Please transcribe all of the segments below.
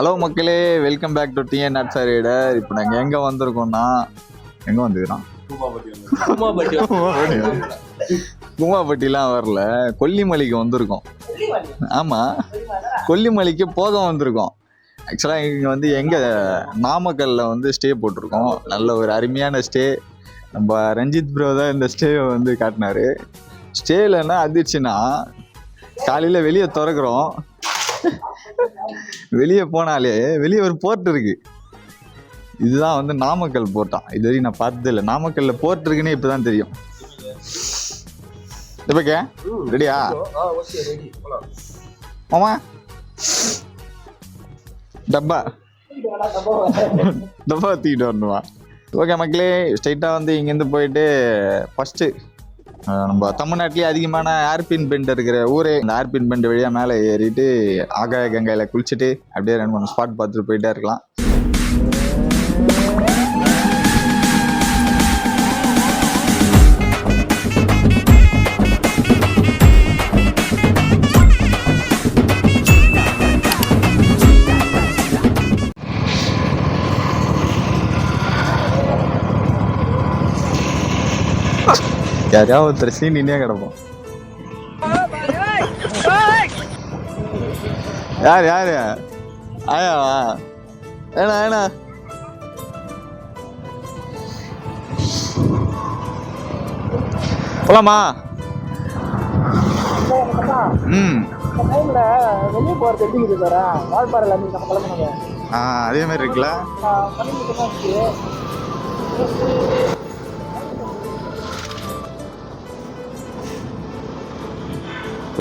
Hello மக்களே. Welcome back to TN நாட் சாரிடர் இப்போ நாங்கள் எங்கே வந்திருக்கோம்னா எங்கே வந்துக்கிறோம் பூமாப்பட்டிலாம் வரல. கொல்லிமலைக்கு வந்திருக்கோம். ஆமாம் கொல்லிமலைக்கு போக வந்திருக்கோம். ஆக்சுவலாக இங்கே வந்து எங்கே நாமக்கல்லில் வந்து ஸ்டே போட்டிருக்கோம். நல்ல ஒரு அருமையான ஸ்டே நம்ம ரஞ்சித் ப்ரோ தான் இந்த ஸ்டேவை வந்து காட்டினாரு. ஸ்டேல என்ன அதிர்ச்சின்னா காலையில் வெளியே திறக்கிறோம். வெளியே போனாலே வெளியே ஒரு போர்ட் இருக்கு. இதுதான் வந்து நாமக்கல் போர்ட்டான் இது வரைக்கும் நான் பார்த்தது இல்லை நாமக்கல்ல போர்ட் இருக்குன்னு இப்போ தான் தெரியும் இப்போக்கே ரெடியா ஆமா. டப்பா. டப்பா தூக்கிட்டு வரணுமா? ஓகே மக்களே ஸ்ட்ரைட்டாக வந்து இங்கேருந்து போயிட்டு ஃபஸ்ட்டு நம்ம தமிழ்நாட்டிலேயே அதிகமான ஏர்பின் பெண்ட் இருக்கிற ஊரே இந்த ஏர்பின் பெண்ட் வழியாக மேலே ஏறிட்டு ஆகாய கங்கையில் குளிச்சுட்டு அப்படியே ரெண்டு மூணு ஸ்பாட் பார்த்துட்டு போயிட்டே இருக்கலாம். யாரையா ஒருத்தர் சீனினே கிடப்போம். யார் யார்? ஆயாவா ஏண்ணா ஏண்ணா போலாமா? ம். வெளியே போறது எப்படி இருக்குது சார் வால்பாறையில் இருந்து நம்ம கிளம்புனாங்க ஆ அதே மாதிரி இருக்குல்ல?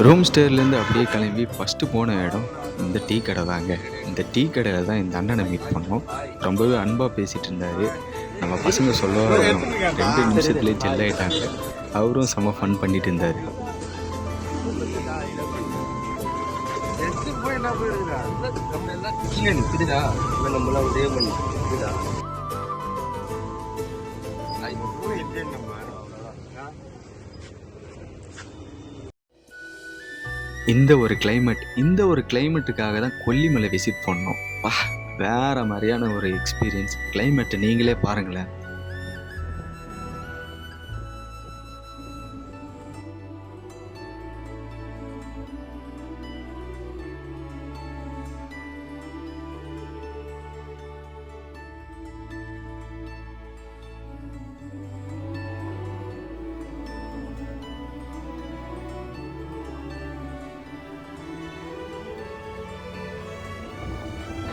ரூம் ஸ்டேர்லேருந்து அப்படியே கிளம்பி ஃபஸ்ட்டு போன இடம் இந்த டீ கடை தாங்க. இந்த டீ கடையில் தான் இந்த அண்ணனை மீட் பண்ணோம். ரொம்பவே அன்பாக பேசிகிட்டு இருந்தார். நம்ம பசங்க சொல்ல ரெண்டு நிமிஷத்துலேயே ஜெல் ஆயிட்டாங்க. அவரும் செம்ம ஃபன் பண்ணிட்டு இருந்தார். இந்த ஒரு கிளைமேட் இந்த ஒரு கிளைமேட்டுக்காக தான் கொல்லிமலை விசிட் பண்ணோம். வா வேற மாதிரியான ஒரு எக்ஸ்பீரியன்ஸ் கிளைமேட்டை நீங்களே பாருங்களேன்.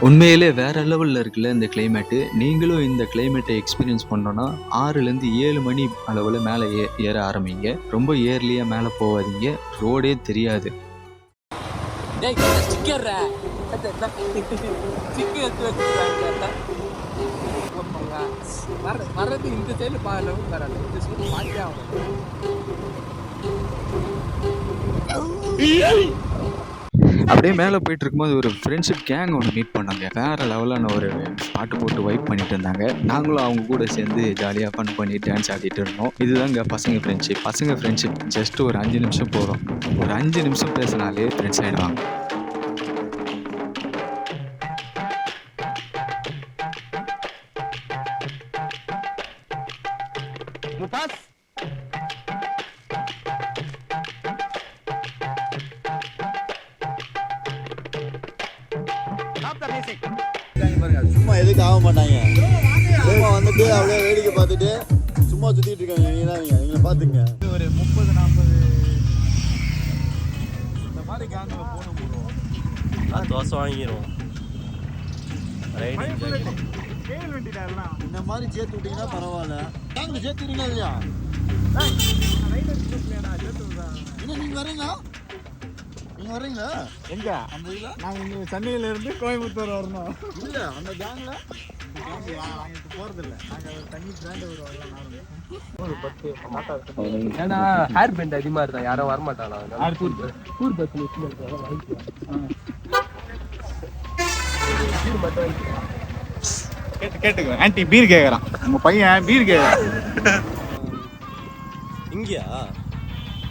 உண்மையிலே வேற லெவலில் இருக்குல்ல இந்த கிளைமேட்டு நீங்களும் இந்த கிளைமேட்டை எக்ஸ்பீரியன்ஸ் பண்ணோன்னா ஆறுலேருந்து ஏழு மணி அளவில் மேலே ஏ ஏற ஆரம்பிங்க. ரொம்ப ஏர்லியாக மேலே போகாதீங்க. ரோடே தெரியாது. வர்றது இந்த சைடு பாரு வராது இந்த சைடு மாட்டே ஆகும். அப்படியே மேலே போயிட்டு இருக்கும்போது ஒரு ஃப்ரெண்ட்ஷிப் கேங் ஒன்று மீட் பண்ணாங்க. வேற லெவலான ஒரு பாட்டு போட்டு வைப் பண்ணிட்டு இருந்தாங்க. நாங்களும் அவங்க கூட சேர்ந்து ஜாலியாக ஃபன் பண்ணி டான்ஸ் ஆடிட்டு இருந்தோம். இதுதாங்க பசங்க ஃப்ரெண்ட்ஷிப் பசங்க ஃப்ரெண்ட்ஷிப் ஜஸ்ட் ஒரு அஞ்சு நிமிஷம் போகிறோம் ஒரு அஞ்சு நிமிஷம் பேசினாலே ஃப்ரெண்ட்ஸ் ஆயிடுவாங்க. சும்மா ஆக மாட்டாங்க சும்மா வந்துட்டு அப்படியே வேடிக்கை பார்த்துட்டு சும்மா சுத்திட்டு இருக்காங்க. நீங்க தான் நீங்க. நீங்க பாத்துங்க ஒரு முப்பது நாற்பது இந்த மாதிரி கேங்கில் போகணும் போடுவோம். தோசை வாங்கிடுவோம் இந்த மாதிரி சேர்த்து விட்டீங்கன்னா பரவாயில்ல. சேர்த்து விடுங்க இல்லையா? என்ன நீங்க வரீங்களா? நீங்க வர்றீங்களா? எங்க? அந்த இதுல நாங்க இங்க சென்னையில இருந்து கோயம்புத்தூர் வரணும். இல்ல அந்த கேங்ல ஏன்னா ஹேர் பெண்ட் அதிகமா இருந்தா யாரும் வரமாட்டானா டூர் பஸ் டூர் பஸ் வாங்கிக்கலாம் டூர் மட்டும் கேட்டு கேட்டுக்கோ. ஆன்ட்டி பீர் கேட்குறான் உங்கள் பையன் பீர் கேட்குறான் இங்கேயா?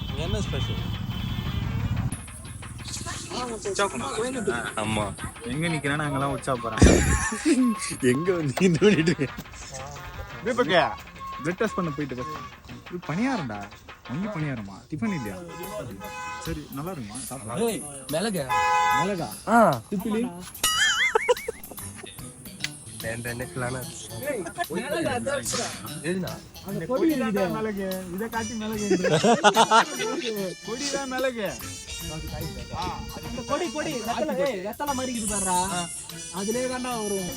இங்க என்ன ஸ்பெஷல் ஆமா. எங்க நிக்கிறேன்னு அங்கெல்லாம் உச்சா போறாங்க எங்க வந்து இந்த பண்ணிட்டு இருக்கேன் பிளட் டெஸ்ட் பண்ண போயிட்டு பணியாரம்டா. அங்கே பணியாரமா? டிஃபன் இல்லையா? சரி நல்லா இருக்குமா? சாப்பிடலாம். மிளகு. மிளகா? ஆ. திப்பிலி? ரெண்டு எதுனா மிளகு இதை காட்டி மிளகு அந்த கொடி கொடி வெத்தலை ஏய், வெத்தலை மாதிரி இருக்குது பாருடா அதுலயே தான்டா வரும்.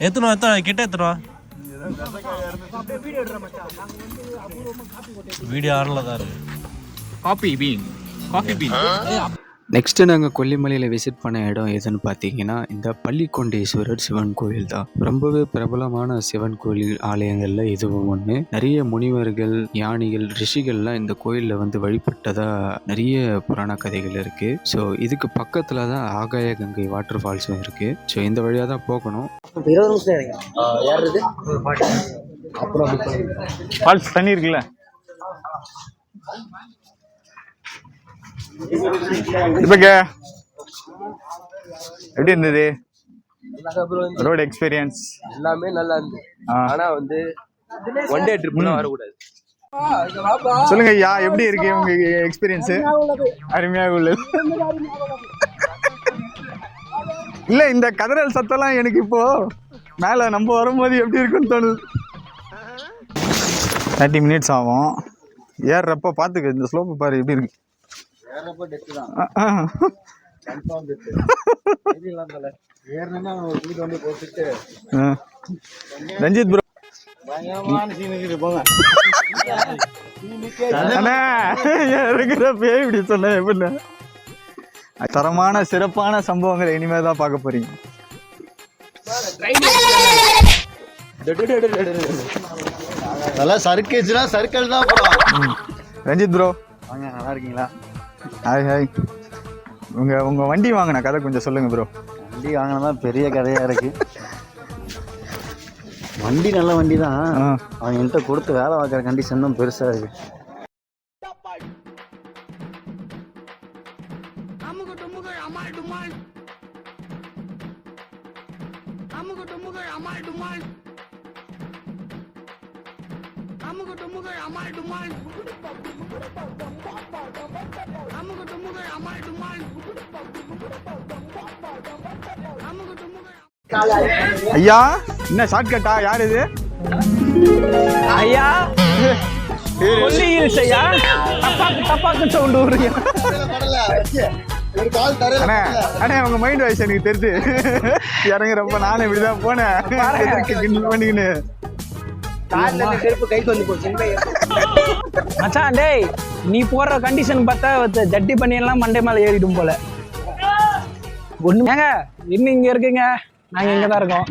எத்தனை எத்தனை கிட்ட எத்தனை வீடியோ ஆன்ல தான் இருக்கு coffee bean coffee bean next நாங்கள் கொல்லிமலையில் விசிட் பண்ண இடம் எதுன்னு பார்த்தீங்கன்னா இந்த பள்ளிக்கொண்டேஸ்வரர் சிவன் கோயில் தான். ரொம்பவே பிரபலமான சிவன் கோயில் ஆலயங்களில் இதுவும் ஒன்று நிறைய முனிவர்கள் ஞானிகள் ரிஷிகள்லாம் இந்த கோயிலில் வந்து வழிபட்டதா நிறைய புராண கதைகள் இருக்குது ஸோ இதுக்கு பக்கத்தில் தான் ஆகாய கங்கை வாட்டர் ஃபால்ஸும் இருக்குது ஸோ இந்த வழியாக தான் போகணும். இருபது நிமிஷம் இறங்க ஏறுறது ஃபால்ஸ் தண்ணி இருக்குல்ல? இப்ப எப்படி இருந்தது? ரோட் எக்ஸ்பீரியன்ஸ் எல்லாமே நல்லா இருந்துச்சு ஆ. ஆனா வந்து ஒன் டே ட்ரிப்லாம் வரக்கூடாது. சொல்லுங்க ஐயா எப்படி இருக்கு உங்க எக்ஸ்பீரியன்ஸ் அருமையாக உள்ளது. இல்ல இந்த கதறல் சத்தம்லாம் எனக்கு இப்போ மேல நம்ம வரும்போது எப்படி இருக்குன்னு தோணுது. தேர்ட்டி மினிட்ஸ் ஆகும். ஏறுறப்ப பார்த்துக்க இந்த ஸ்லோப்பு பாரு எப்படி இருக்கு. ரஞ்சித் ப்ரோ அண்ணா இறங்குறப்ப இப்படி சொன்ன தரமான சிறப்பான சம்பவங்களை இனிமே தான் பார்க்க போறீங்க. நல்லா சர்க்கேஜ்னா சர்க்கிள் தான் ரஞ்சித் ப்ரோ வாங்க நல்லா இருக்கீங்களா? ஹாய் ஹாய் உங்க உங்க வண்டி வாங்கின கதை கொஞ்சம் சொல்லுங்க ப்ரோ வண்டி வாங்கினதான் பெரிய கதையா இருக்கு. வண்டி நல்ல வண்டி தான். அவன் என்கிட்ட கொடுத்து வேலை பார்க்குற கண்டிஷன் தான் பெருசா இருக்கு. அமுகு டுமுகு அமால் டுமால் ஐயா என்ன ஷார்ட்கட்டா யார் இது? ஐயா கொல்லி ஹில்ஸ் ஐயா டப்பாக்கு டப்பாக்கு சவுண்ட் விடுறீங்க அண்ணே அண்ணே உங்க மைண்ட் வாய்ஸ் எனக்கு தெரியுது இறங்குறப்ப நானும் இப்படிதான் போனேன். பண்ணிக்கின்னு. கால்ல இந்த செருப்பு கைக்கு வந்து போச்சு மச்சான் டேய் நீ போடுற கண்டிஷன் பார்த்தா ஜட்டி பண்ணியெல்லாம் மண்டை மேல ஏறிடும் போல. ஒண்ணு ஏங்க இன்னும் இங்க இருக்குங்க? நாங்க இங்க தான் இருக்கோம்.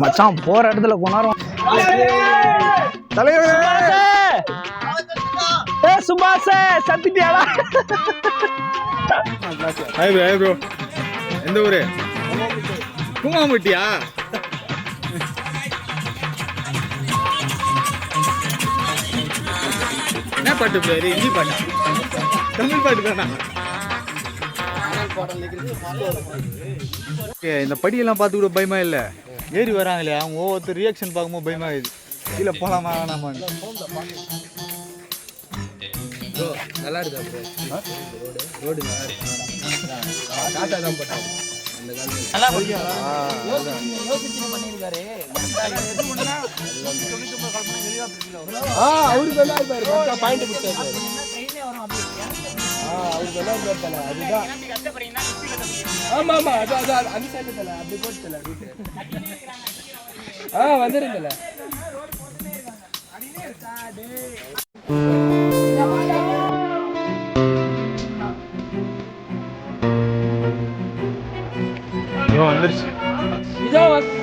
மச்சான் போற இடத்துல கொண்டாடும் தலைவர்! ஏ சுபாஷ் சத்திட்டியாடா? ஹாய் ப்ரோ ஹாய் ப்ரோ எந்த ஊரு? கூமாமுட்டியா என்ன பாட்டு பேரு ஹிந்தி பாட்டு? தமிழ் பாட்டு தானா? ஓகே இந்த படியெல்லாம் பார்த்து கூட பயமா இல்லை? ஏறி வராங்களே அவங்க ஒவ்வொருத்தர் ரியாக்ஷன் பார்க்கும்போது பயமா இருக்குது கீழே போகலாமா வேணாமான்னு. நல்லா இருக்கா ப்ரோ ரோடு நல்லா இருக்கு? டாட்டா தான் போட்டாங்க அந்த காலத்துல ஆ நல்லா இருப்பாரு பாயிண்ட் பிடிச்சாரு ஆ நல்லா இருப்பாரு அதுதான் ஆமா ஆமா அது அது அந்த சைடு அப்படி போட்டு ஆ வந்துருந்தல வந்துருச்சு இதோ வந்து- டைமு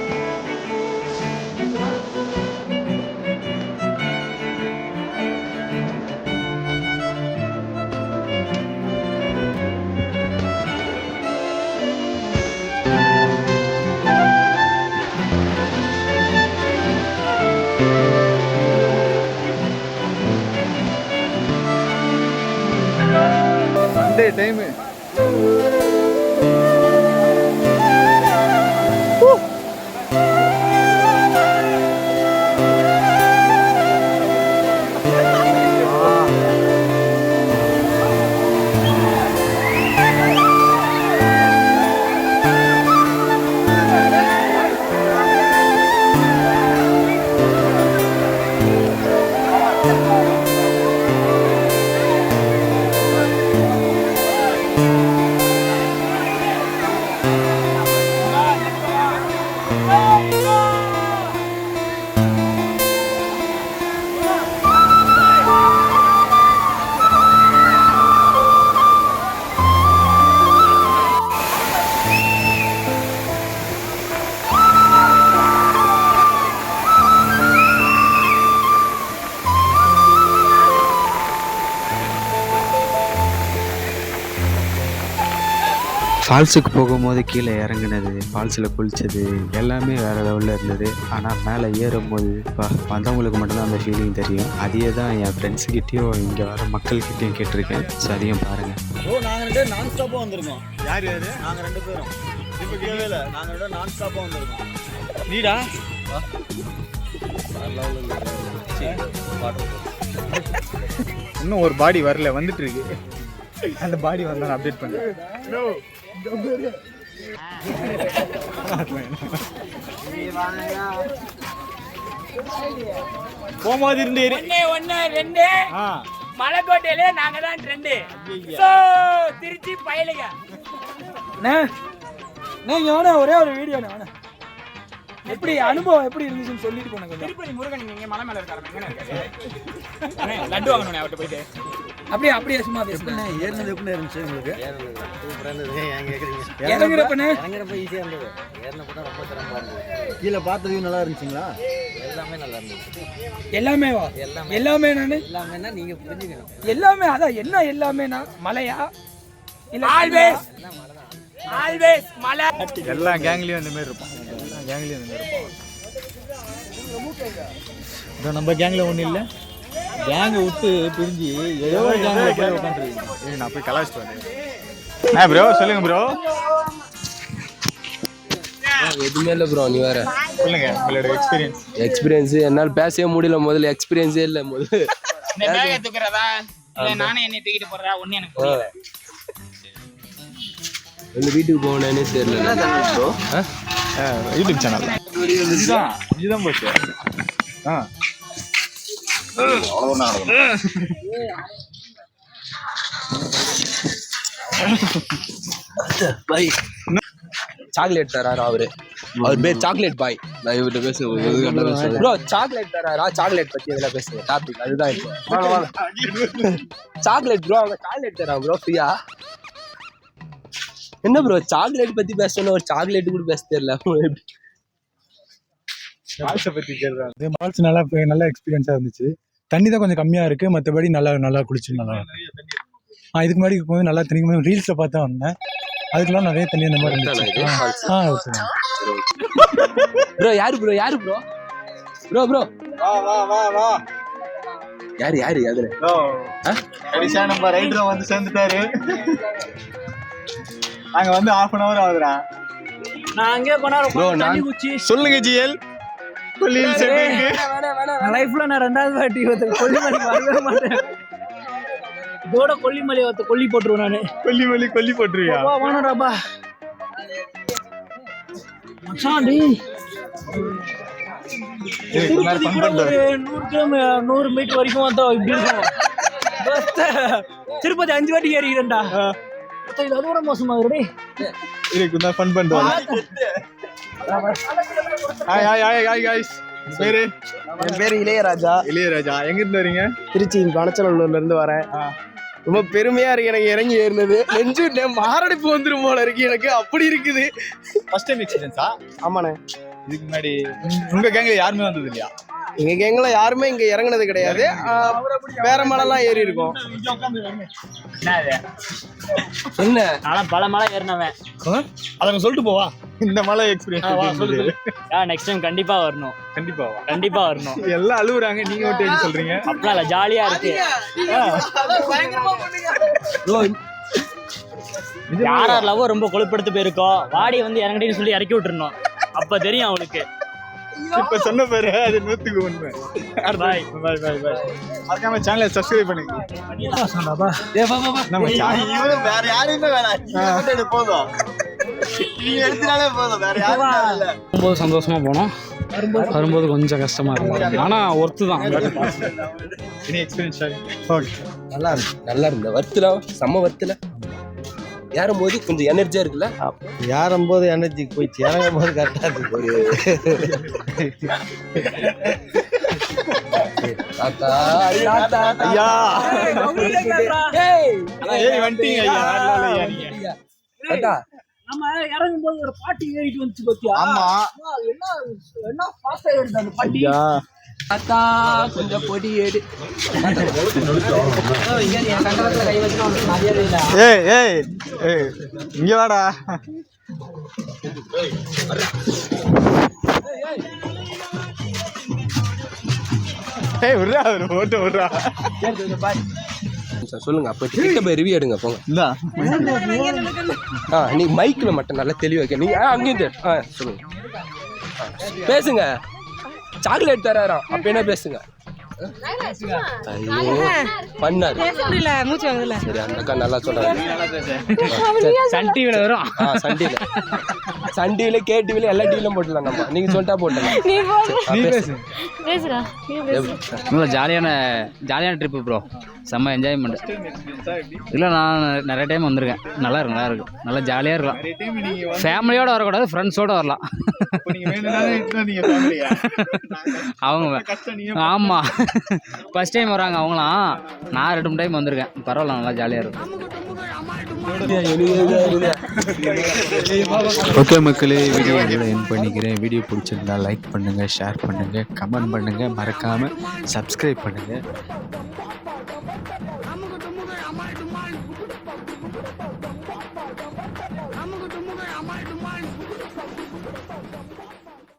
ஃபால்ஸுக்கு போகும்போது கீழே இறங்குனது ஃபால்ஸில் குளிச்சது எல்லாமே வேறு லெவலில் இருந்தது. ஆனால் மேலே ஏறும்போது வா வந்தவங்களுக்கு மட்டும்தான் அந்த ஃபீலிங் தெரியும். அதையே தான் என் ஃப்ரெண்ட்ஸுக்கிட்டேயும் இங்கே வர மக்கள்கிட்டயும் கேட்டிருக்கேன். ஸோ அதையும் பாருங்கள் ஓ நாங்கள் ரெண்டு பேரும் நான் ஸ்டாப்பாக வந்திருக்கோம். யார் யார்? நாங்கள் ரெண்டு பேரும். இப்போ கேட்கவே இல்லை. நாங்கள் ரெண்டு நான் ஸ்டாப்பாக வந்திருக்கோம். நீடா? இன்னும் ஒரு பாடி வரல வந்துட்டு இருக்கு. அந்த பாடி வந்தா அப்டேட் பண்ணுறேன் போகும்போது இருந்தே ஒண்ணு ஒண்ணு ரெண்டு. மலைக்கோட்டையில நாங்க தான் ட்ரெண்டு திருச்சி பயலுங்க. நீங்க வேணா ஒரே ஒரு வீடியோ வேணா எப்படி அனுபவம் எப்படி இருந்துச்சுன்னு சொல்லிட்டு போனேன் திருப்பதி முருகன் நீங்க மலை மேல இருக்காரு லட்டு வாங்கணும் அவர்கிட்ட போயிட்டு. அப்படியே அப்படியே சும்மா பேசுங்க. ஏறினது எப்படி இருந்துச்சு உங்களுக்கு? இறங்குறப்பனே? கீழே பார்த்த வியூ நல்லா இருந்துச்சுங்களா? எல்லாமே வா. எல்லாமே. நானு எல்லாமே அதான் என்ன எல்லாமேனா? மலையா? இல்ல ஆல்வேஸ். ஆல்வேஸ் மலை. எல்லா கேங்லயும் இந்த மாதிரி இருப்பான் எல்லா கேங்லயும் இந்த மாதிரி இருப்பான் இதோ நம்ம கேங்ல ஒண்ணு இல்ல. கேங்கை விட்டு பிரிஞ்சு ஏதோ ஒரு கேங்ல போய் உட்காந்துருக்கீங்க நான் போய் கலாச்சிட்டு வந்தேன் ப்ரோ சொல்லுங்க ப்ரோ எதுவுமே இல்லை ப்ரோ நீ வேற. சொல்லுங்க உங்களோட எக்ஸ்பீரியன்ஸ் எக்ஸ்பீரியன்ஸ் என்னால் பேசவே முடியல. முதல்ல எக்ஸ்பீரியன்ஸே இல்லை முதல்ல. இந்த பேக தூக்குறதா? நானே என்னை தூக்கிட்டு போறதா ஒண்ணு எனக்கு புரியல. எங்க வீட்டுக்கு போகணுன்னே தெரியல யூடியூப் சேனல் இதுதான் இதுதான் போச்சு ஆ பாய் சாக்லேட் தராரா அவரு அவர் பேர் சாக்லேட் பாய் நான் இவர்கிட்ட பேசுறேன் ப்ரோ சாக்லேட் தராரா சாக்லேட் பத்தி எதுல பேசுங்க டாபிக் அதுதான் இப்போ சாக்லேட் ப்ரோ அவங்க சாக்லேட் தராங்க ப்ரோ ஃப்ரீயா என்ன ப்ரோ சாக்லேட் பத்தி பேசணும் ஒரு சாக்லேட் கூட பேச தெரியல. ஃபால்ஸை பத்தி கேட்குறேன் இது மால்ஸ் நல்லா நல்ல எக்ஸ்பீரியன்ஸாக இருந்துச்சு. தண்ணி தான் கொஞ்சம் கம்மியாக இருக்குது மற்றபடி நல்லா நல்லா குளிச்சு நல்லா. ஆ இதுக்கு முன்னாடி போது நல்லா தண்ணி ரீல்ஸில் பார்த்து தான் வந்தேன். அதுக்கெல்லாம் நிறைய தண்ணி அந்த மாதிரி இருந்துச்சு. ஆ ப்ரோ யாரு ப்ரோ யாரு ப்ரோ ப்ரோ ப்ரோ வா வா வா வா. யாரு யாரு யாரு? கடைசியா நம்ம ரைடர் வந்து சேர்ந்துட்டாரு. நாங்க வந்து half அன் அவர் ஆகுதுடா. நான் அங்கே போனா Bro, ரொம்ப தண்ணி நான்- குச்சி. சொல்லுங்க ஜிஎல். கொல்லியில் சென்னைக்கு லைஃப்ல நான் ரெண்டாவது வாட்டி ஒருத்தர் கொல்லிமலை வரவே மாட்டேன். இதோட கொல்லிமலை ஒருத்தர் கொல்லி போட்டுருவேன் நானு. கொல்லி மல்லி கொல்லி போட்டுருவியா? வா வானடாப்பா மச்சான் டேய். நூறு மீட்டர் வரைக்கும் வந்தா இப்படி இருக்கும். திருப்பதி அஞ்சு வாட்டி ஏறிக்கிறேன்டா. மொத்தம் இது அதோட மோசமா டேய் இருக்கு தான் ஃபன் பண்ணிட்டு hi hi hi hi guys பேரு? என் பேர் இளையராஜா. இளையராஜா. எங்க இருந்து வரீங்க? திருச்சி கணச்சநல்லூர்ல இருந்து வரேன் ரொம்ப பெருமையா இருக்கு எனக்கு இறங்கி ஏறினது. நெஞ்சு மாரடைப்பு வந்துரும் போல இருக்கு எனக்கு. அப்படி இருக்குது. ஃபர்ஸ்ட் டைம் எக்ஸ்பீரியன்ஸா ஆமாண்ணே. இதுக்கு முன்னாடி உங்க கேங்ல யாருமே வந்தது இல்லையா? எங்க கேங்ல யாருமே இங்க இறங்குனது கிடையாது. வேற மலைலாம் ஏறி இருக்கோம். என்ன? நானும் பல மலை ஏறினவன். அதை சொல்லிட்டு போவா. இந்த மலை எக்ஸ்பீரியன்ஸ் நெக்ஸ்ட் டைம் கண்டிப்பா வரணும். கண்டிப்பா வா. கண்டிப்பா வரணும். எல்லாம் அழுவுறாங்க. நீங்க மட்டும் எப்படி சொல்றீங்க? அப்படிலாம் இல்ல ஜாலியா இருக்கு. யார் யார் லவ் ரொம்ப கொழுப்படுத்து போயிருக்கோ வாடி வந்து இறங்கிட்டேன்னு சொல்லி இறக்கி விட்டுருணும் அப்ப தெரியும் அவளுக்கு இப்ப சொன்ன பேரு அது நூத்துக்கு உண்மை. பாய் பாய் பாய் பாய் மறக்காம சேனலை சப்ஸ்கிரைப் பண்ணுங்க நம்ம channel- இவரு வேற யாரையுமே வேணாம் போதும். நீங்க எடுத்தினாலே போதும் வேற யாரும் இல்ல. வரும்போது சந்தோஷமா போனோம். வரும்போது? கொஞ்சம் கஷ்டமா இருந்தது. ஆனா ஒர்த்து தான். Any experience sharing? நல்லா இருக்கு நல்லா இருந்த வர்த்துல செம்ம வர்த்துல ஏறும் போது கொஞ்சம் எனர்ஜியா இருக்குல்ல? ஏறும் போது எனர்ஜி போயிடுச்சு. இறங்கும் போது கரெக்டாக இருக்கு. நம்ம இறங்கும் போது ஒரு பாட்டி ஏறிட்டு வந்துச்சு பாத்தியா? ஆமா. என்ன என்ன ஃபாஸ்டா ஏறிட்டு அந்த பாட்டி? தாத்தா கொஞ்சம் பொடி ஏடு ஏய் ஏய் ஏய் இங்க வாடா. ஏய் விட்றா ஒரு ஓட்டு விட்றா சார் சொல்லுங்க அப்போ கிட்ட போய் ரிவ்யூ எடுங்க போங்க. ஆ நீ மைக்ல மட்டும் நல்லா தெளிவா வைக்க. நீங்க ஆ, அங்கேயும் சொல்லுங்க. பேசுங்க. சாக்லேட் தராராம். அப்ப என்ன பேசுங்க? ஐயோ. பண்ணாரு. சரி அந்த அக்கா நல்லா சொல்றாங்க. சன் டிவில வரும். சன் டிவில சன் டிவில கே டிவில எல்லா டிவிலும் போட்டுலாம் நம்ம. நீங்க சொல்லிட்டா போட்டலாம் நீ பேசு. நல்ல ஜாலியான ஜாலியான ட்ரிப்பு ப்ரோ செம்ம என்ஜாய்மெண்ட் இல்லை நான் நிறைய டைம் வந்திருக்கேன். நல்லா இருக்கும் நல்லா இருக்கும் நல்லா ஜாலியாக இருக்கலாம். ஃபேமிலியோட வரக்கூடாது ஃப்ரெண்ட்ஸோட வரலாம். அவங்க ஆமாம் ஃபஸ்ட் டைம் வராங்க அவங்களாம். நான் ரெண்டு மூணு டைம் வந்திருக்கேன். பரவாயில்ல நல்லா ஜாலியாக இருக்கும் ஓகே மக்களே வீடியோ இதில் என் பண்ணிக்கிறேன். வீடியோ பிடிச்சிருந்தா லைக் பண்ணுங்கள் ஷேர் பண்ணுங்கள் கமெண்ட் பண்ணுங்கள் மறக்காமல் சப்ஸ்கிரைப் பண்ணுங்கள்